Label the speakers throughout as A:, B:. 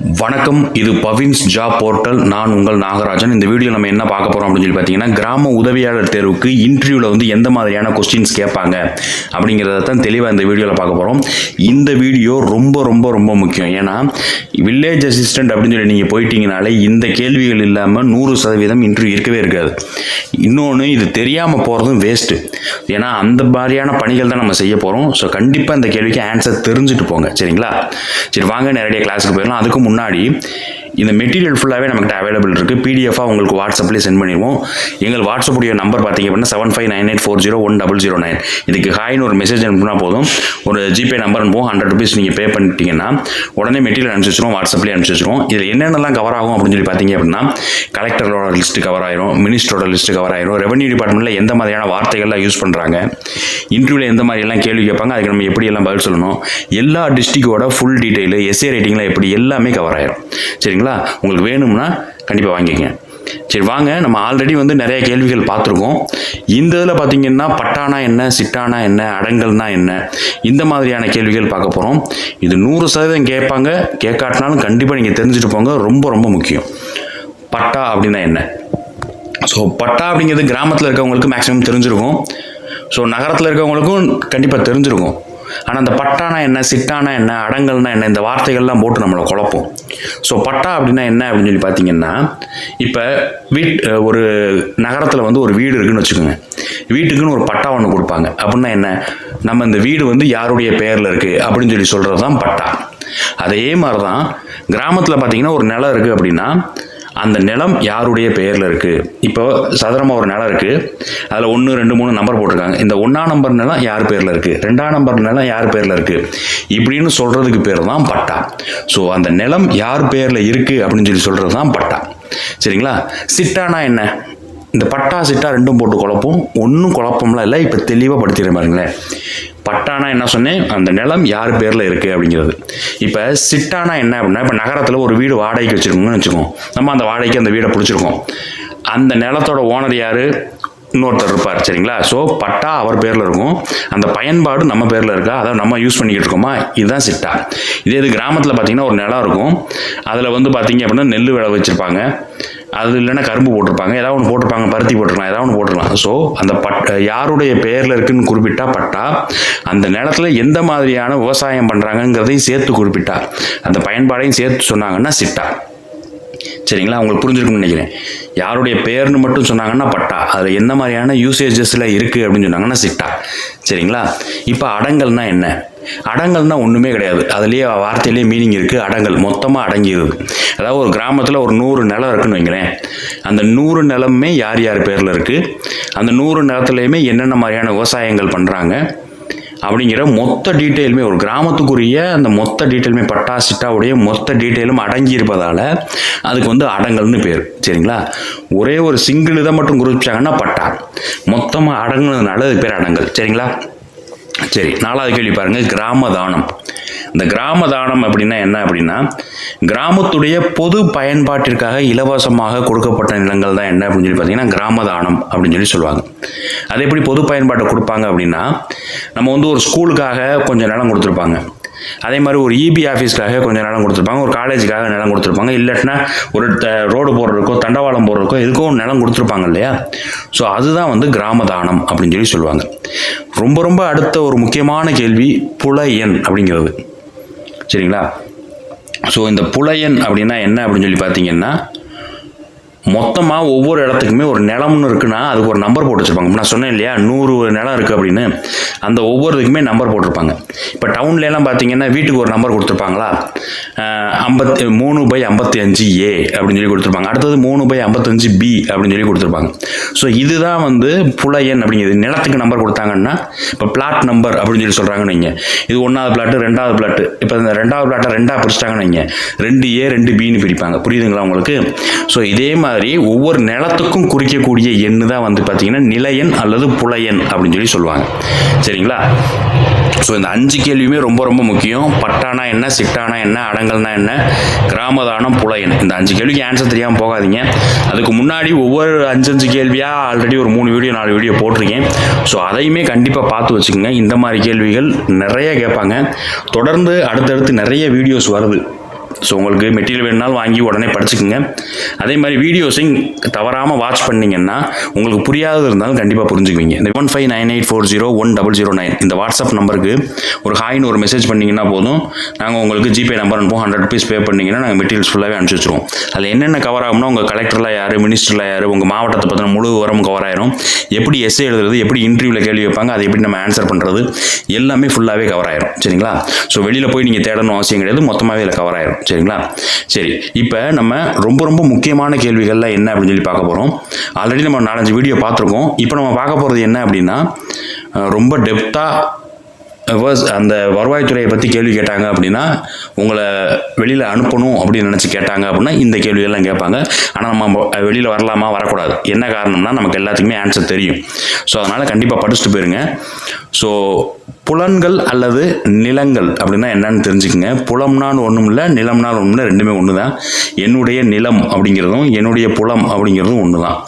A: வணக்கம் இது பவின்ஸ் job portal. நான் உங்கள் நாகராஜன். இந்த வீடியோ நம்ம என்ன பார்க்க போறோம் அப்படின்னு சொல்லி பார்த்தீங்கன்னா கிராம உதவியாளர் தேர்வுக்கு இன்டர்வியூவில் வந்து எந்த மாதிரியான கொஸ்டின்ஸ் கேட்பாங்க அப்படிங்கிறத தான் தெளிவாக இந்த வீடியோவில் பார்க்க போகிறோம் இந்த வீடியோ ரொம்ப ரொம்ப ரொம்ப முக்கியம். ஏன்னா வில்லேஜ் அசிஸ்டன்ட் அப்படின்னு சொல்லி நீங்கள் போயிட்டீங்கனாலே இந்த கேள்விகள் இல்லாமல் நூறு சதவீதம் இன்டர்வியூ இருக்கவே இருக்காது. இன்னொன்று இது தெரியாமல் போகிறதும் வேஸ்ட்டு ஏன்னா அந்த மாதிரியான பணிகள் தான் நம்ம செய்ய போகிறோம் ஸோ கண்டிப்பாக இந்த கேள்விக்கு ஆன்சர் தெரிஞ்சுட்டு போங்க. சரிங்களா? சரி வாங்க நேரடியாக கிளாஸுக்கு போயிடலாம். அதுக்கு முன்னாடி இந்த மெட்டீரியல் ஃபுல்லாகவே நமக்கு அவைலபிள் இருக்குது பிடிஎஃபாக உங்களுக்கு வாட்ஸ்அப்லேயே சென்ட் பண்ணிடுவோம். எங்கள் வாட்ஸ்அப்புடைய நம்பர் பார்த்தீங்க அப்படின்னா seven five nine eight four zero one double zero nine இதுக்கு ஹாய்னு ஒரு மெசேஜ் அனுப்புனா போதும். ஒரு ஜிபே நம்பர் அனுப்புவோம். ஹண்ட்ரட் ருபீஸ் நீங்கள் பே பண்ணிட்டீங்கன்னா உடனே மெட்டீரியல் அனுப்பிச்சி வச்சிருவோம். வாட்ஸ்அப்லேயே அனுப்பிச்சி வச்சிருவோம். இதில் என்னென்னலாம் கவர் ஆகும் அப்படின்னு சொல்லி பார்த்தீங்க அப்படின்னா கலெக்டரோட லிஸ்ட்டு கவர் ஆயிரும் மினிஸ்டரோட லிஸ்ட்டு கவர் ஆயிரும் ரெவன்யூ டிபார்ட்மெண்ட்டில் எந்த மாதிரியான வார்த்தைகள்லாம் யூஸ் பண்ணுறாங்க இன்டர்வியூவில் எந்த மாதிரியெல்லாம் கேள்வி கேட்பாங்க அதுக்கு நம்ம எப்படியெல்லாம் பதில் சொல்லணும் எல்லா டிஸ்ட்ரிக்டோட ஃபுல் டீட்டெயில் எஸ்ஏ ரேட்டிங்கில் எப்படி எல்லாமே கவர் ஆயிரும். சரிங்களா? உங்களுக்கு வேணும்னா கண்டிப்பாக வாங்கிக்கங்க. சரி வாங்க. நம்ம ஆல்ரெடி வந்து நிறைய கேள்விகள் பார்த்துருக்கோம். இந்த இதில் பார்த்தீங்கன்னா பட்டானா என்ன சிட்டானா என்ன அடங்கல்னா என்ன? இந்த மாதிரியான கேள்விகள் பார்க்க போகிறோம் இது நூறு சதவீதம் கேட்பாங்க. கேட்காட்டினாலும் கண்டிப்பாக நீங்கள் தெரிஞ்சுட்டு போங்க. ரொம்ப ரொம்ப முக்கியம். பட்டா அப்படின்னா என்ன? ஸோ பட்டா அப்படிங்கிறது கிராமத்தில் இருக்கவங்களுக்கு மேக்ஸிமம் தெரிஞ்சிருக்கும். ஸோ நகரத்தில் இருக்கவங்களுக்கும் கண்டிப்பாக தெரிஞ்சிருக்கும். ஆனால் அந்த பட்டானா என்ன சிட்டானா என்ன அடங்கல்னா என்ன இந்த வார்த்தைகள்லாம் போட்டு நம்மளை குழப்போம். ஸோ பட்டா அப்படின்னா என்ன அப்படின்னு சொல்லி பார்த்தீங்கன்னா இப்போ வீட் ஒரு நகரத்தில் வந்து ஒரு வீடு இருக்குன்னு வச்சுக்கோங்க. வீட்டுக்குன்னு ஒரு பட்டா ஒன்று கொடுப்பாங்க. அப்படின்னா என்ன? நம்ம இந்த வீடு வந்து யாருடைய பெயரில் இருக்குது அப்படின்னு சொல்லி சொல்கிறது தான் பட்டா. அதே மாதிரி தான் கிராமத்தில் பார்த்தீங்கன்னா ஒரு நிலம் இருக்குது அப்படின்னா அந்த நிலம் யாருடைய பெயரில் இருக்குது இப்போ சதுரமாக ஒரு நிலம் இருக்குது அதில் ஒன்று ரெண்டு மூணு நம்பர் போட்டிருக்காங்க. இந்த ஒன்றாம் நம்பர் நிலம் யார் பேரில் இருக்குது ரெண்டாம் நம்பர் நிலம் யார் பேரில் இருக்குது இப்படின்னு சொல்கிறதுக்கு பேர் தான் பட்டா. ஸோ அந்த நிலம் யார் பேரில் இருக்குது அப்படின்னு சொல்லி சொல்கிறது தான் பட்டா. சரிங்களா? சிட்டானா என்ன? இந்த பட்டா சிட்டா ரெண்டும் போட்டு குழப்பம். ஒன்றும் குழப்பம்லாம் இல்லை. இப்போ தெளிவாக படுத்திடுற பாருங்களேன். பட்டானா என்ன சொன்னேன்? அந்த நிலம் யார் பேரில் இருக்குது அப்படிங்கிறது. இப்போ சிட்டானா என்ன அப்படின்னா இப்போ நகரத்தில் ஒரு வீடு வாடகைக்கு வச்சுருக்கோங்கன்னு வச்சுக்கோம் நம்ம அந்த வாடகைக்கு அந்த வீடை பிடிச்சிருக்கோம். அந்த நிலத்தோட ஓனர் யார்? இன்னொருத்தர் இருப்பார் சரிங்களா? ஸோ பட்டா அவர் பேரில் இருக்கும். அந்த பயன்பாடு நம்ம பேரில் இருக்கா? அதை நம்ம யூஸ் பண்ணிக்கிட்டு இருக்கோமா? இதுதான் சிட்டா. இதே இது கிராமத்தில் பார்த்தீங்கன்னா ஒரு நிலம் இருக்கும். அதில் வந்து பார்த்தீங்க அப்படின்னா நெல் விளை வச்சுருப்பாங்க அது இல்லைன்னா கரும்பு போட்டிருப்பாங்க. ஏதாவது ஒன்று போட்டிருப்பாங்க பருத்தி போட்டிருக்கலாம் ஏதாவது ஒன்று போட்டிருக்கலாம். ஸோ அந்த பட் யாருடைய பெயரில் இருக்குன்னு குறிப்பிட்டா பட்டா அந்த நிலத்துல எந்த மாதிரியான விவசாயம் பண்ணுறாங்கங்கிறதையும் சேர்த்து குறிப்பிட்டா. அந்த பயன்பாடையும் சேர்த்து சொன்னாங்கன்னா சிட்டா. சரிங்களா? உங்களுக்கு புரிஞ்சிருக்கும்னு நினைக்கிறேன். யாருடைய பேர்னு மட்டும் சொன்னாங்கன்னா பட்டா. அதில் என்ன மாதிரியான யூசேஜஸில் இருக்குது அப்படின்னு சொன்னாங்கன்னா சிட்டா. சரிங்களா? இப்போ அடங்கல்னா என்ன? அடங்கல்னா ஒன்றுமே கிடையாது. அதுலேயே வார்த்தையிலேயே மீனிங் இருக்குது அடங்கல். மொத்தமாக அடங்கிடுது அதாவது ஒரு கிராமத்தில் ஒரு நூறு நிலம் இருக்குன்னு வைங்களேன். அந்த நூறு நிலமுமே யார் யார் பேரில் இருக்குது அந்த நூறு நிலத்துலையுமே என்னென்ன மாதிரியான விவசாயங்கள் பண்ணுறாங்க அப்படிங்கிற மொத்த டீட்டெயிலுமே ஒரு கிராமத்துக்குரிய அந்த மொத்த டீட்டெயிலுமே பட்டா சிட்டாவுடைய மொத்த டீட்டெயிலும் அடங்கி இருப்பதால் அதுக்கு வந்து அடங்கல்னு பேர். சரிங்களா? ஒரே ஒரு சிங்கிள் இதை மட்டும் குறிப்பிச்சாங்கன்னா பட்டா. மொத்தமாக அடங்குனதுனால அது பேர் அடங்கல். சரிங்களா? சரி நாலாவது கேள்வி பாருங்க. கிராம தானம் இந்த கிராம தானம் அப்படின்னா என்ன அப்படின்னா கிராமத்துடைய பொது பயன்பாட்டிற்காக இலவசமாக கொடுக்கப்பட்ட நிலங்கள் தான் என்ன அப்படின்னு சொல்லி பார்த்தீங்கன்னா கிராம தானம் அப்படின்னு சொல்லி சொல்லுவாங்க. அது எப்படி பொது பயன்பாட்டை கொடுப்பாங்க அப்படின்னா நம்ம வந்து ஒரு ஸ்கூலுக்காக கொஞ்சம் நிலம் கொடுத்துருப்பாங்க. அதே மாதிரி ஒரு இபி ஆஃபீஸ்க்காக கொஞ்சம் நிலம் கொடுத்துருப்பாங்க ஒரு காலேஜுக்காக நிலம் கொடுத்துருப்பாங்க இல்லாட்டினா ஒரு த- ரோடு போடுறதுக்கோ தண்டவாளம் போடுறதுக்கோ எதுக்கோ ஒரு நிலம் கொடுத்துருப்பாங்க இல்லையா? ஸோ அதுதான் வந்து கிராம தானம் அப்படின்னு சொல்லி சொல்லுவாங்க. ரொம்ப ரொம்ப அடுத்த ஒரு முக்கியமான கேள்வி புலையன் அப்படிங்கிறது. சரிங்களா? ஸோ இந்த புலையன் அப்படின்னா என்ன அப்படின்னு சொல்லி பார்த்தீங்கன்னா மொத்தமாக ஒவ்வொரு இடத்துக்குமே ஒரு நிலம்னு இருக்குன்னா அதுக்கு ஒரு நம்பர் போட்டு வச்சுருப்பாங்க. நான் சொன்னேன் இல்லையா? நூறு நிலம் இருக்குது அப்படின்னு. அந்த ஒவ்வொருத்துக்குமே நம்பர் போட்டிருப்பாங்க. இப்போ டவுன்லலாம் பார்த்தீங்கன்னா வீட்டுக்கு ஒரு நம்பர் கொடுத்துருப்பாங்களா? ஐம்பத்தி மூணு பை ஐம்பத்தி அஞ்சு ஏ அப்படின்னு சொல்லி கொடுத்துருப்பாங்க. அடுத்தது மூணு பை ஐம்பத்தஞ்சு பி அப்படின்னு சொல்லி கொடுத்துருப்பாங்க. ஸோ இதுதான் வந்து புலையன் அப்படிங்கிறது. நிலத்துக்கு நம்பர் கொடுத்தாங்கன்னா இப்போ பிளாட் நம்பர் அப்படின்னு சொல்லி சொல்கிறாங்கன்னு வைங்க. இது ஒன்றாவது பிளாட்டு ரெண்டாவது பிளாட்டு இப்போ இந்த ரெண்டாவது பிளாட்டை ரெண்டாக பிரிச்சிட்டாங்கன்னு வைங்க. ரெண்டு ஏ ரெண்டு பின்னு பிரிப்பாங்க. புரியுதுங்களா உங்களுக்கு? ஸோ இதே மாதிரி மாதிரி ஒவ்வொரு நிலத்துக்கும் குறிக்கக்கூடிய எண்ணு தான் வந்து பார்த்தீங்கன்னா நிலையன் அல்லது புலையன் அப்படின்னு சொல்லி சொல்லுவாங்க. சரிங்களா? ஸோ இந்த அஞ்சு கேள்வியுமே ரொம்ப ரொம்ப முக்கியம். பட்டானா என்ன சிட்டானா என்ன அடங்கல்னா என்ன கிராமதானம் புலையன். இந்த அஞ்சு கேள்விக்கு ஆன்சர் தெரியாமல் போகாதீங்க. அதுக்கு முன்னாடி ஒவ்வொரு அஞ்சு அஞ்சு கேள்வியாக ஆல்ரெடி ஒரு மூணு வீடியோ நாலு வீடியோ போட்டிருக்கேன். ஸோ அதையுமே கண்டிப்பாக பார்த்து வச்சுக்கோங்க. இந்த மாதிரி கேள்விகள் நிறைய கேட்பாங்க. தொடர்ந்து அடுத்தடுத்து நிறைய வீடியோஸ் வருது. ஸோ உங்களுக்கு மெட்டீரியல் வேணுனாலும் வாங்கி உடனே படிச்சுக்கோங்க. அதே மாதிரி வீடியோஸையும் தவறாமல் வாட்ச் பண்ணிங்கன்னா உங்களுக்கு புரியாதது இருந்தாலும் கண்டிப்பாக புரிஞ்சுக்குவீங்க. இந்த one five nine eight four zero one double zero nine இந்த வாட்ஸ்அப் நம்பருக்கு ஒரு ஹாய்னு ஒரு மெசேஜ் பண்ணிங்கன்னா போதும். நாங்கள் உங்களுக்கு ஜிபே நம்பர் அனுப்புவோம். ஹண்ட்ரட் ருபீஸ் பே பண்ணிங்கன்னா நாங்கள் மெட்டீரியல்ஸ் ஃபுல்லாகவே அனுப்பிச்சி வச்சுருவோம். அதில் என்னென்ன கவர் ஆகும்னா உங்கள் கலெக்டரில் யார் மினிஸ்டரில் யார் உங்கள் மாவட்டத்தை பற்றின முழு விவரம் கவர் ஆயிரும். எப்படி எஸ்ஏ எழுதுறது எப்படி இன்டர்வியூவில் கேள்வி வைப்பாங்க அதை எப்படி நம்ம ஆன்சர் பண்ணுறது எல்லாமே ஃபுல்லாகவே கவர் ஆயிரும். சரிங்களா? ஸோ வெளியில் போய் நீங்கள் தேடணும் அவசியம் கிடையாது. மொத்தமாகவே இதில் கவர் ஆயிரும். சரிங்களா? சரி இப்போ நம்ம ரொம்ப ரொம்ப முக்கியமான கேள்விகள்லாம் என்ன அப்படின்னு சொல்லி பார்க்க போகிறோம் ஆல்ரெடி நம்ம நாலஞ்சு வீடியோ பார்த்துருக்கோம். இப்போ நம்ம பார்க்க போகிறது என்ன அப்படின்னா ரொம்ப டெப்த்தாக அந்த வருவாய்த்துறையை பற்றி கேள்வி கேட்டாங்க அப்படின்னா உங்களை வெளியில் அனுப்பணும் அப்படின்னு நினச்சி கேட்டாங்க அப்படின்னா இந்த கேள்விகள்லாம் கேட்பாங்க. ஆனால் நம்ம வெளியில் வரலாமா வரக்கூடாது. என்ன காரணம்னா நமக்கு எல்லாத்துக்குமே ஆன்சர் தெரியும். ஸோ அதனால் கண்டிப்பாக படிச்சுட்டு போயிருங்க. ஸோ புலன்கள் அல்லது நிலங்கள் அப்படின்னா என்னன்னு தெரிஞ்சுக்கங்க. புலம்னாலும் ஒன்றும் இல்லை நிலம்னாலும் ஒன்றும் இல்லை ரெண்டுமே ஒன்று தான் என்னுடைய நிலம் அப்படிங்கிறதும் என்னுடைய புலம் அப்படிங்கிறதும் ஒன்று தான்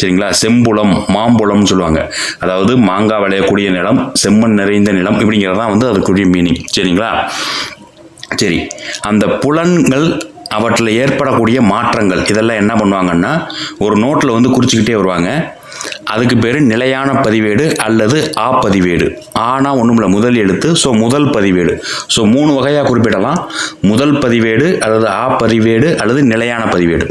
A: சரிங்களா? செம்புலம் மாம்புலம்னு சொல்லுவாங்க. அதாவது மாங்காய் விளையக்கூடிய நிலம் செம்மண் நிறைந்த நிலம் இப்படிங்கிறது தான் வந்து அதுக்குரிய மீனிங் சரிங்களா? சரி. அந்த புலன்கள் அவற்றில் ஏற்படக்கூடிய மாற்றங்கள் இதெல்லாம் என்ன பண்ணுவாங்கன்னா ஒரு நோட்டில் வந்து குறிச்சிக்கிட்டே வருவாங்க. அதுக்கு பேர் நிலையான பதிவேடு அல்லது ஆ பதிவேடு ஆனா ஒன்றும் இல்லை முதல் எழுத்து ஸோ முதல் பதிவேடு. ஸோ மூணு வகையாக குறிப்பிடலாம். முதல் பதிவேடு அல்லது ஆ பதிவேடு அல்லது நிலையான பதிவேடு.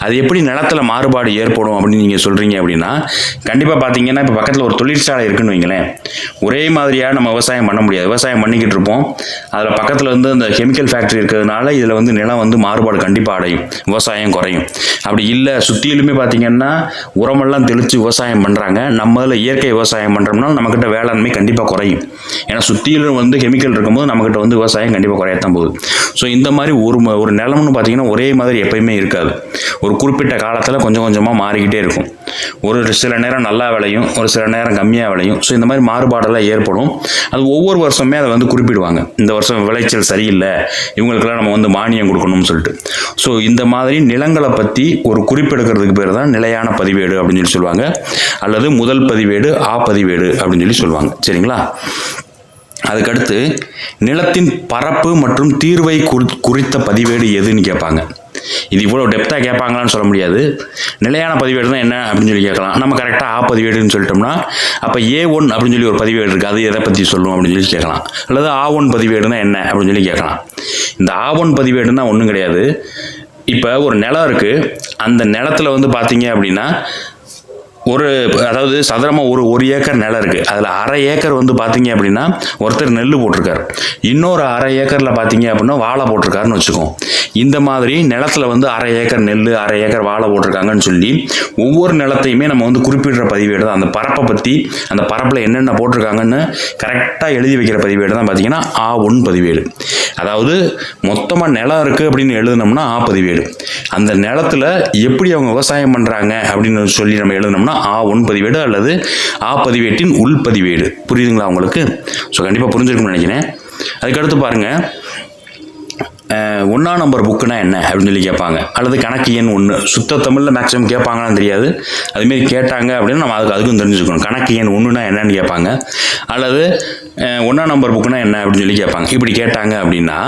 A: அது எப்படி நிலத்தில் மாறுபாடு ஏற்படும் அப்படின்னு நீங்கள் சொல்கிறீங்க அப்படின்னா கண்டிப்பாக பார்த்தீங்கன்னா இப்போ பக்கத்தில் ஒரு தொழிற்சாலை இருக்குன்னு வைங்களேன். ஒரே மாதிரியாக நம்ம விவசாயம் பண்ண முடியாது. விவசாயம் பண்ணிக்கிட்டு இருப்போம். அதில் பக்கத்தில் வந்து அந்த கெமிக்கல் ஃபேக்ட்ரி இருக்கிறதுனால இதில் வந்து நிலம் வந்து மாறுபாடு கண்டிப்பாக அடையும். விவசாயம் குறையும். அப்படி இல்லை சுற்றிலுமே பார்த்தீங்கன்னா உரமெல்லாம் தெளித்து விவசாயம் பண்ணுறாங்க நம்ம இதில் இயற்கை விவசாயம் பண்ணுறோம்னா நம்மக்கிட்ட வேளாண்மை கண்டிப்பாக குறையும். ஏன்னா சுற்றிலும் வந்து கெமிக்கல் இருக்கும்போது நம்மக்கிட்ட வந்து விவசாயம் கண்டிப்பாக குறையத்தான் போகுது. ஸோ இந்த மாதிரி ஒரு ம- ஒரு நிலம்னு பார்த்தீங்கன்னா ஒரே மாதிரி எப்பயுமே இருக்காது. ஒரு குறிப்பிட்ட காலத்தில் கொஞ்சம் கொஞ்சமாக மாறிக்கிட்டே இருக்கும். ஒரு சில நேரம் நல்லா விளையும் ஒரு சில நேரம் கம்மியாக விளையும். ஸோ இந்த மாதிரி மாறுபாடெல்லாம் ஏற்படும். அது ஒவ்வொரு வருஷமே அதை வந்து குறிப்பிடுவாங்க. இந்த வருஷம் விளைச்சல் சரியில்லை இவங்களுக்கெல்லாம் நம்ம வந்து மானியம் கொடுக்கணும்னு சொல்லிட்டு. ஸோ இந்த மாதிரி நிலங்களை பற்றி ஒரு குறிப்பெடுக்கிறதுக்கு பேர் தான் நிலையான பதிவேடு அப்படின்னு சொல்லி சொல்லுவாங்க. அல்லது முதல் பதிவேடு ஆ பதிவேடு அப்படின்னு சொல்லி சொல்லுவாங்க. சரிங்களா? அதுக்கடுத்து நிலத்தின் பரப்பு மற்றும் தீர்வை குறித்த பதிவேடு எதுன்னு கேட்பாங்க. இது இவ்வளோ டெப்த்தாக கேட்பாங்களான்னு சொல்ல முடியாது. நிலையான பதிவேடு தான் என்ன அப்படின்னு சொல்லி கேட்கலாம். நம்ம கரெக்டாக ஆ பதிவேடுன்னு சொல்லிட்டோம்னா அப்போ ஏ ஒன் அப்படின்னு சொல்லி ஒரு பதிவேடு இருக்குது அது எதை பற்றி சொல்லும் அப்படின்னு சொல்லி கேட்கலாம். அல்லது ஆ ஒன் பதிவேடுனா என்ன அப்படின்னு சொல்லி கேட்கலாம். இந்த ஆ ஒன் பதிவேடுனா ஒன்றும் கிடையாது. இப்போ ஒரு நிலம் இருக்குது அந்த நிலத்துல வந்து பார்த்தீங்க அப்படின்னா ஒரு அதாவது சதுரமாக ஒரு ஒரு ஏக்கர் நிலம் இருக்குது அதில் அரை ஏக்கர் வந்து பார்த்தீங்க அப்படின்னா ஒருத்தர் நெல் போட்டிருக்காரு. இன்னொரு அரை ஏக்கரில் பார்த்தீங்க அப்படின்னா வாழை போட்டிருக்காருன்னு வச்சுக்கோம் இந்த மாதிரி நிலத்துல வந்து அரை ஏக்கர் நெல் அரை ஏக்கர் வாழை போட்டிருக்காங்கன்னு சொல்லி ஒவ்வொரு நிலத்தையுமே நம்ம வந்து குறிப்பிடுற பதிவேடு தான். அந்த பரப்பை பற்றி அந்த பரப்பில் என்னென்ன போட்டிருக்காங்கன்னு கரெக்டாக எழுதி வைக்கிற பதிவேடு தான் பார்த்தீங்கன்னா ஆ ஒன் பதிவேடு. அதாவது மொத்தமாக நிலம் இருக்குது அப்படின்னு எழுதுனோம்னா ஆ பதிவேடு. அந்த நிலத்துல எப்படி அவங்க விவசாயம் பண்ணுறாங்க அப்படின்னு சொல்லி நம்ம எழுதுனோம்னா ஆ ஒன் பதிவேடு அல்லது ஆ பதிவேட்டின் உள் பதிவேடு புரியுதுங்களா உங்களுக்கு? ஸோ கண்டிப்பாக புரிஞ்சிருக்கும்னு நினைக்கிறேன். அதுக்கடுத்து பாருங்கள் ஒன்றா நம்பர் புக்குனா என்ன அப்படின்னு சொல்லி கேட்பாங்க. அல்லது கணக்கு எண் ஒன்று சுத்த தமிழில் மேக்ஸிமம் கேட்பாங்களான்னு தெரியாது. அதுமாரி கேட்டாங்க அப்படின்னு நம்ம அதுக்கு அதுக்கும் தெரிஞ்சுக்கணும். கணக்கு எண் ஒன்றுனா என்னன்னு கேட்பாங்க. அல்லது ஒன்றா நம்பர் புக்குனா என்ன அப்படின்னு சொல்லி கேட்பாங்க. இப்படி கேட்டாங்க அப்படின்னா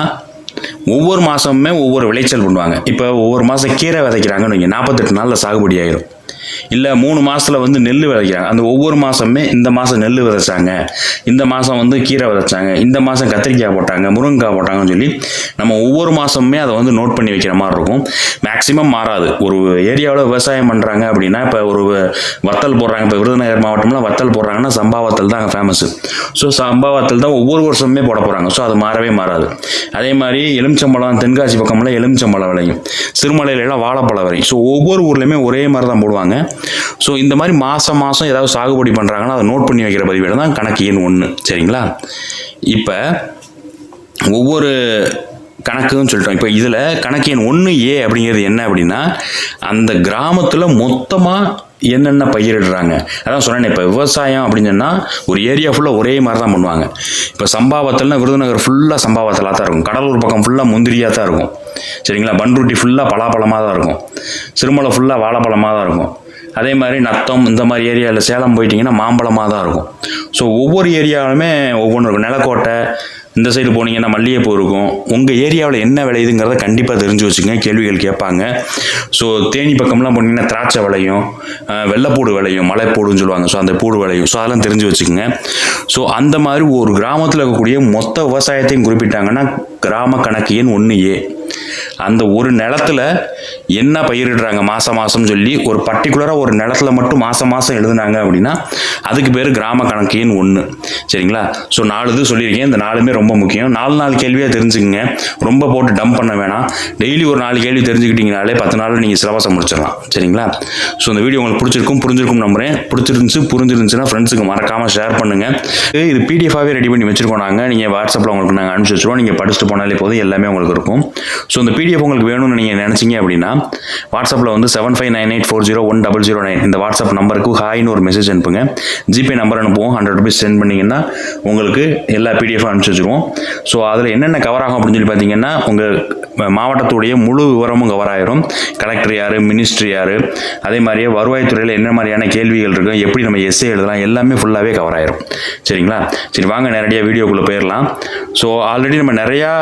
A: ஒவ்வொரு மாதமுமே ஒவ்வொரு விளைச்சல் பண்ணுவாங்க. இப்போ ஒவ்வொரு மாதம் கீரை விதைக்கிறாங்கன்னு வைங்க. நாற்பத்தெட்டு நாளில் சாகுபடி ஆகிடும் இல்லை மூணு மாதத்தில் வந்து நெல் விதைக்கிறாங்க. அந்த ஒவ்வொரு மாதமே இந்த மாதம் நெல் விதைச்சாங்க. இந்த மாதம் வந்து கீரை விதைச்சாங்க. இந்த மாதம் கத்திரிக்காய் போட்டாங்க முருங்கைக்காய் போட்டாங்கன்னு சொல்லி நம்ம ஒவ்வொரு மாதமுமே அதை வந்து நோட் பண்ணி வைக்கிற மாதிரி இருக்கும். மேக்ஸிமம் மாறாது. ஒரு ஏரியாவில் விவசாயம் பண்ணுறாங்க அப்படின்னா இப்போ ஒரு வத்தல் போடுறாங்க. இப்போ விருதுநகர் மாவட்டம்ல வத்தல் போடுறாங்கன்னா சம்பா வத்தல் தான் அங்கே ஃபேமஸ் ஸோ சம்பா வத்தல் தான் ஒவ்வொரு வருஷமுமே போட போகிறாங்க ஸோ அது மாறவே மாறாது. அதே மாதிரி எலுமிச்சம்பழம் தென்காசி பக்கம்லாம் எலுமிச்சம்பழம் விளையும். சிறுமலையில எல்லாம் வாழைப்பழம் விளையும். ஸோ ஒவ்வொரு ஊர்லேயுமே ஒரே மாதிரி தான் போடுவாங்க. ஸோ இந்த மாதிரி மாதம் மாதம் ஏதாவது சாகுபடி பண்ணுறாங்கன்னா அதை நோட் பண்ணி வைக்கிற பதிவேடு தான் கணக்கு எண் ஒன்று சரிங்களா? இப்போ ஒவ்வொரு கணக்குன்னு சொல்லிட்டோம் இப்போ இதில் கணக்கு எண் ஒன்று ஏ அப்படிங்கிறது என்ன அப்படின்னா அந்த கிராமத்தில் மொத்தமாக என்னென்ன பயிரிடுறாங்க அதான் சொன்னேன் இப்போ விவசாயம் அப்படின்னு சொன்னால் ஒரு ஏரியா ஃபுல்லாக ஒரே மாதிரி தான் பண்ணுவாங்க. இப்போ சம்பாவத்தல்னா விருதுநகர் ஃபுல்லாக சம்பாவத்தலாக தான் இருக்கும். கடலூர் பக்கம் ஃபுல்லாக முந்திரியாக தான் இருக்கும். சரிங்களா? பன்ருட்டி ஃபுல்லாக பலாப்பழமாக தான் இருக்கும். சிறுமலை ஃபுல்லாக வாழைப்பழமாக தான் இருக்கும். அதே மாதிரி நத்தம் இந்த மாதிரி ஏரியாவில் சேலம் போயிட்டிங்கன்னா மாம்பழமாக தான் இருக்கும். ஸோ ஒவ்வொரு ஏரியாவிலுமே ஒவ்வொன்று இருக்கும். நிலக்கோட்டை இந்த சைடு போனீங்கன்னா மல்லிகைப்பூ இருக்கும். உங்கள் ஏரியாவில் என்ன விளையுதுங்கிறத கண்டிப்பாக தெரிஞ்சு வச்சுங்க கேள்விகள் கேட்பாங்க. ஸோ தேனி பக்கம்லாம் போனீங்கன்னா திராட்சை விளையும் வெள்ளைப்பூடு விளையும் மலைப்பூடுன்னு சொல்லுவாங்க. ஸோ அந்த பூடு விளையும். ஸோ அதெல்லாம் தெரிஞ்சு வச்சுக்கோங்க. ஸோ அந்த மாதிரி ஒரு கிராமத்தில் இருக்கக்கூடிய மொத்த விவசாயத்தையும் குறிப்பிட்டாங்கன்னா கிராம கணக்கு எண் ஒன்று ஏ. அந்த ஒரு நிலத்துல என்ன பயிரிடுறாங்க? மாதம் மாதம் சொல்லி ஒரு பர்டிகுலராக ஒரு நிலத்துல மட்டும் மாதம் மாதம் எழுதுனாங்க அப்படின்னா அதுக்கு பேர் கிராம கணக்கேன்னு ஒன்று சரிங்களா? ஸோ நாலு இது சொல்லியிருக்கேன். இந்த நாலுமே ரொம்ப முக்கியம். நாலு நாலு கேள்வியாக தெரிஞ்சுக்கங்க. ரொம்ப போட்டு டம்ப் பண்ண வேணாம். டெய்லி ஒரு நாலு கேள்வி தெரிஞ்சுக்கிட்டீங்கனாலே பத்து நாளில் நீங்கள் சிலபஸை முடிச்சிடலாம். சரிங்களா? ஸோ இந்த வீடியோ உங்களுக்கு பிடிச்சிருக்கும் புரிஞ்சிருக்கும் நம்புறேன். பிடிச்சிருந்துச்சு புரிஞ்சிருந்துச்சுன்னா ஃப்ரெண்ட்ஸுக்கு மறக்காமல் ஷேர் பண்ணுங்கள் இது பிடிஎஃபாகவே ரெடி பண்ணி வச்சிருக்கோம் நாங்கள் நீங்கள் வாட்ஸ்அப்பில் உங்களுக்கு நாங்கள் அனுப்பிச்சி வச்சிருவோம். நீங்கள் படிச்சுட்டு போனாலே போதும். எல்லாமே உங்களுக்கு இருக்கும். ஸோ இந்த பிடிஎஃப் உங்களுக்கு வேணும்னு நீங்கள் நினச்சிங்க அப்படின்னா வாட்ஸ்அப்பில் வந்து seven five nine eight four zero one double zero nine இந்த வாட்ஸ்அப் நம்பருக்கு ஹாய்னு ஒரு மெசேஜ் அனுப்புங்க. ஜிபே நம்பர் அனுப்புவோம். ஹண்ட்ரட் ருபீஸ் சென்ட் பண்ணிங்கன்னா உங்களுக்கு எல்லா பிடிஎஃப் அனுப்பிச்சி வச்சுருவோம். ஸோ அதில் என்னென்ன கவர் ஆகும் அப்படின்னு சொல்லி பார்த்தீங்கன்னா உங்கள் மாவட்டத்துடைய முழு விவரமும் கவர் ஆயிரும். கலெக்டர் யார் மினிஸ்ட்ரி யார் அதே மாதிரியே வருவாய்த்துறையில் என்ன மாதிரியான கேள்விகள் இருக்கும் எப்படி நம்ம எஸ்ஏ எழுதலாம் எல்லாமே ஃபுல்லாகவே கவர் ஆயிரும். சரிங்களா? சரி வாங்க நேரடியாக வீடியோக்குள்ளே போயிடலாம் ஸோ ஆல்ரெடி நம்ம நிறையா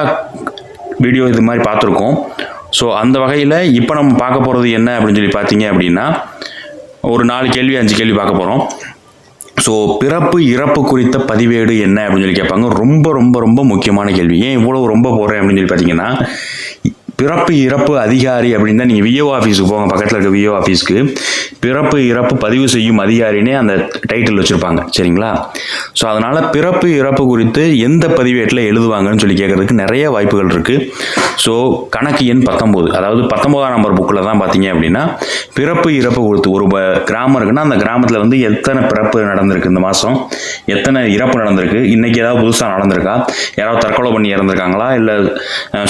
A: வீடியோ இது மாதிரி பார்த்துருக்கோம். ஸோ அந்த வகையில் இப்போ நம்ம பார்க்க போகிறது என்ன அப்படின்னு சொல்லி பார்த்தீங்க அப்படின்னா ஒரு நாலு கேள்வி அஞ்சு கேள்வி பார்க்க போகிறோம் ஸோ பிறப்பு இறப்பு குறித்த பதிவேடு என்ன அப்படின்னு சொல்லி கேட்பாங்க. ரொம்ப ரொம்ப ரொம்ப முக்கியமான கேள்வி. ஏன் இவ்வளோ ரொம்ப போகிறேன் அப்படின்னு சொல்லி பார்த்தீங்கன்னா பிறப்பு இறப்பு அதிகாரி அப்படின்னு தான் நீங்கள் விஏஓ ஆஃபீஸுக்கு போங்க பக்கத்தில் இருக்க விஏஓ ஆஃபீஸ்க்கு பிறப்பு இறப்பு பதிவு செய்யும் அதிகாரினே அந்த டைட்டில் வச்சுருப்பாங்க சரிங்களா? ஸோ அதனால் பிறப்பு இறப்பு குறித்து எந்த பதிவேட்டில் எழுதுவாங்கன்னு சொல்லி கேட்குறதுக்கு நிறைய வாய்ப்புகள் இருக்குது ஸோ கணக்கு எண் பத்தொம்போது அதாவது பத்தொம்போதாம் நம்பர் புக்கில் தான் பார்த்தீங்க அப்படின்னா பிறப்பு இறப்பு கொடுத்து ஒரு ப- கிராமம் இருக்குன்னா அந்த கிராமத்தில் வந்து எத்தனை பிறப்பு நடந்திருக்கு இந்த மாதம் எத்தனை இறப்பு நடந்திருக்கு? இன்றைக்கி ஏதாவது புதுசாக நடந்திருக்கா? யாராவது தற்கொலை பண்ணி இறந்துருக்காங்களா? இல்லை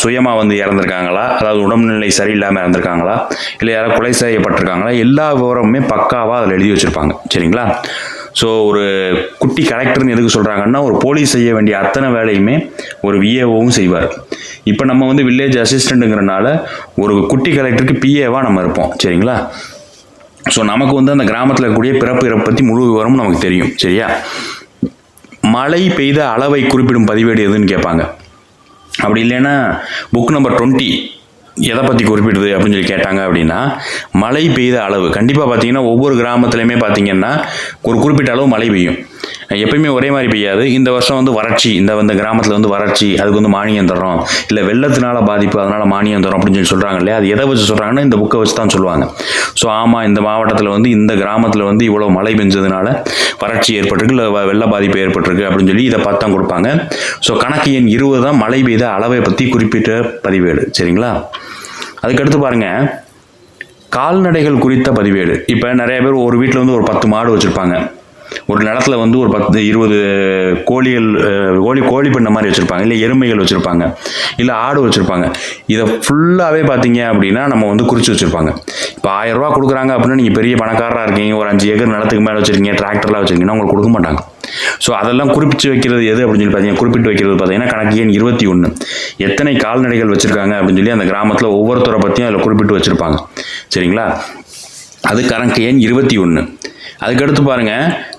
A: சுயமாக வந்து இறந்துருக்காங்களா? அதாவது உடம்புநிலை சரியில்லாமல் இருந்திருக்காங்களா? இல்லை யாராவது கொலை செய்யப்பட்டிருக்காங்களா? எல்லா விவரமுமே பக்காவாக அதில் எழுதி வச்சுருப்பாங்க. சரிங்களா? ஸோ ஒரு குட்டி கலெக்டர்னு எதுக்கு சொல்கிறாங்கன்னா ஒரு போலீஸ் செய்ய வேண்டிய அத்தனை வேலையுமே ஒரு விஏஓவும் செய்வார். இப்போ நம்ம வந்து வில்லேஜ் அசிஸ்டண்ட்டுங்கிறனால ஒரு குட்டி கலெக்டருக்கு பிஏவாக நம்ம இருப்போம். சரிங்களா? ஸோ நமக்கு வந்து அந்த கிராமத்தில் இருக்கக்கூடிய பிறப்பு இறப்பு பற்றி முழு விவரமும் நமக்கு தெரியும். சரியா? மழை பெய்த அளவை குறிப்பிடும் பதிவேடு எதுன்னு கேட்பாங்க. அப்படி இல்லைன்னா புக் நம்பர் டுவெண்ட்டி எதை பற்றி குறிப்பிடுது அப்படின்னு சொல்லி கேட்டாங்க அப்படின்னா மழை பெய்த அளவு. கண்டிப்பாக பார்த்தீங்கன்னா ஒவ்வொரு கிராமத்துலையுமே பார்த்தீங்கன்னா ஒரு குறிப்பிட்ட அளவு மழை பெய்யும். எப்பயுமே ஒரே மாதிரி பெய்யாது. இந்த வருஷம் வந்து வறட்சி இந்த இந்த கிராமத்தில் வந்து வறட்சி அதுக்கு வந்து மானியம் தரோம் இல்லை வெள்ளத்தினால பாதிப்பு அதனால் மானியம் தரோம் அப்படின்னு சொல்லி சொல்கிறாங்க இல்லையா? அது எதை வச்சு சொல்கிறாங்கன்னா இந்த புக்கை வச்சு தான் சொல்லுவாங்க. ஸோ ஆமாம் இந்த மாவட்டத்தில் வந்து இந்த கிராமத்தில் வந்து இவ்வளோ மழை பெஞ்சதுனால வறட்சி ஏற்பட்டிருக்கு இல்லை வெள்ள பாதிப்பு ஏற்பட்டிருக்கு அப்படின்னு சொல்லி இதை பார்த்து தான் கொடுப்பாங்க. ஸோ கணக்கு எண் இருபது தான் மழை பெய்த அளவை பற்றி குறிப்பிட்ட பதிவேடு. சரிங்களா? அதுக்கடுத்து பாருங்கள் கால்நடைகள் குறித்த பதிவேடு. இப்போ நிறைய பேர் ஒரு வீட்டில் வந்து ஒரு பத்து மாடு வச்சுருப்பாங்க. ஒரு நிலத்துல வந்து ஒரு பத்து இருபது கோழிகள் கோழி கோழி பண்ண மாதிரி வச்சுருப்பாங்க. இல்லை எருமைகள் வச்சுருப்பாங்க. இல்லை ஆடு வச்சுருப்பாங்க. இதை ஃபுல்லாகவே பார்த்தீங்க அப்படின்னா நம்ம வந்து குறித்து வச்சுருப்பாங்க. இப்போ ஆயிரம் ரூபா கொடுக்குறாங்க அப்படின்னா நீங்கள் பெரிய பணக்காரராக இருக்கீங்க. ஒரு அஞ்சு ஏக்கர் நிலத்துக்கு மேலே வச்சுருக்கீங்க டிராக்டர்லாம் வச்சுருக்கீங்கன்னா உங்களுக்கு கொடுக்க மாட்டாங்க. ஸோ அதெல்லாம் குறிப்பிட்டு வைக்கிறது எது அப்படின்னு சொல்லி பார்த்தீங்கன்னா குறிப்பிட்டு வைக்கிறது பார்த்தீங்கன்னா கணக்கு எண் இருபத்தி ஒன்று எத்தனை கால்நடைகள் வச்சுருக்காங்க அப்படின்னு சொல்லி அந்த கிராமத்தில் ஒவ்வொருத்தரை பற்றியும் அதில் குறிப்பிட்டு வச்சுருப்பாங்க. சரிங்களா? அது கணக்கு எண் இருபத்தி ஒன்று அதுக்கடுத்து பாருங்க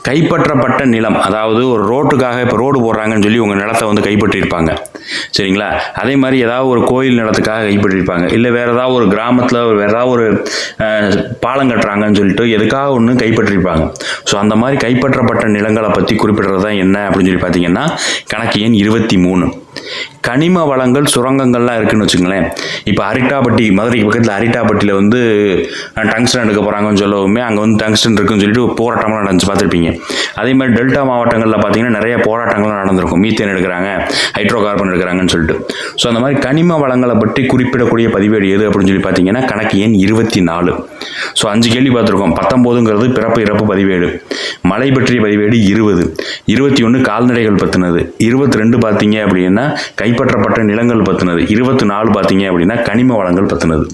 A: கைப்பற்றப்பட்ட நிலம் அதாவது ஒரு ரோட்டுக்காக இப்போ ரோடு போடுறாங்கன்னு சொல்லி உங்கள் நிலத்தை வந்து கைப்பற்றியிருப்பாங்க. சரிங்களா? அதே மாதிரி ஏதாவது ஒரு கோயில் நிலத்துக்காக கைப்பற்றியிருப்பாங்க. இல்லை வேறு ஏதாவது ஒரு கிராமத்தில் வேறு ஏதாவது ஒரு பாலம் கட்டுறாங்கன்னு சொல்லிட்டு எதுக்காக ஒன்று கைப்பற்றியிருப்பாங்க. ஸோ அந்த மாதிரி கைப்பற்றப்பட்ட நிலங்களை பற்றி குறிப்பிடுறது தான் என்ன அப்படின்னு சொல்லி பார்த்தீங்கன்னா கணக்கு எண் இருபத்தி மூணு. கனிம வளங்கள் சுரங்கங்கள்லாம் இருக்குன்னு வச்சுங்களேன் இப்போ அரிட்டாப்பட்டி மதுரைக்கு பக்கத்தில் அரிட்டாப்பட்டியில் வந்து டங்ஸ்டன் எடுக்க போகிறாங்கன்னு சொல்லவுமே அங்கே வந்து டங்ஸ்டன் இருக்குன்னு சொல்லிட்டு போராட்டம்லாம் நடந்துச்சு பார்த்துருப்பீங்க. அதே மாதிரி டெல்டா மாவட்டங்களில் பார்த்தீங்கன்னா நிறைய போராட்டங்கள்லாம் நடந்திருக்கும். மீத்தேன் எடுக்கிறாங்க ஹைட்ரோ கார்பன் எடுக்கிறாங்கன்னு சொல்லிட்டு. ஸோ அந்த மாதிரி கனிம வளங்களை பற்றி குறிப்பிடக்கூடிய பதிவேடு எது அப்படின்னு சொல்லி பார்த்தீங்கன்னா கணக்கு எண் இருபத்தி நாலு ஸோ அஞ்சு கேள்வி பார்த்துருக்கோம். பத்தொம்போதுங்கிறது பிறப்பு இறப்பு பதிவேடு. மலை பற்றிய பதிவேடு இருபது. இருபத்தி ஒன்று கால்நடைகள் பற்றினது இருபத்தி ரெண்டு பார்த்தீங்க அப்படின்னா கைப்பற்றப்பட்ட நிலங்கள் பற்றினது இருபத்தி நாலு பார்த்தீங்க அப்படின்னா கனிம வளங்கள் பற்றினது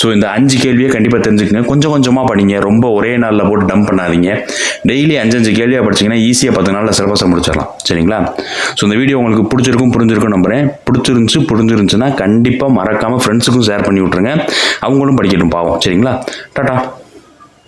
A: ஸோ இந்த அஞ்சு கேள்வியை கண்டிப்பாக தெரிஞ்சுக்கங்க. கொஞ்சம் கொஞ்சமாக படிங்க. ரொம்ப ஒரே நாளில் போட்டு டம்ப் பண்ணாதீங்க. டெய்லி அஞ்சஞ்சு கேள்வியாக படிச்சிங்கன்னா ஈஸியாக பத்து நாளில் சிலபஸை முடிச்சிடலாம். சரிங்களா? ஸோ இந்த வீடியோ உங்களுக்கு பிடிச்சிருக்கும் புரிஞ்சிருக்கும் நம்புறேன். பிடிச்சிருந்துச்சு புரிஞ்சிருந்துச்சுன்னா கண்டிப்பாக மறக்காமல் ஃப்ரெண்ட்ஸுக்கும் ஷேர் பண்ணி விட்ருங்க அவங்களும் படிக்கட்டும் பாவம். சரிங்களா? டாட்டா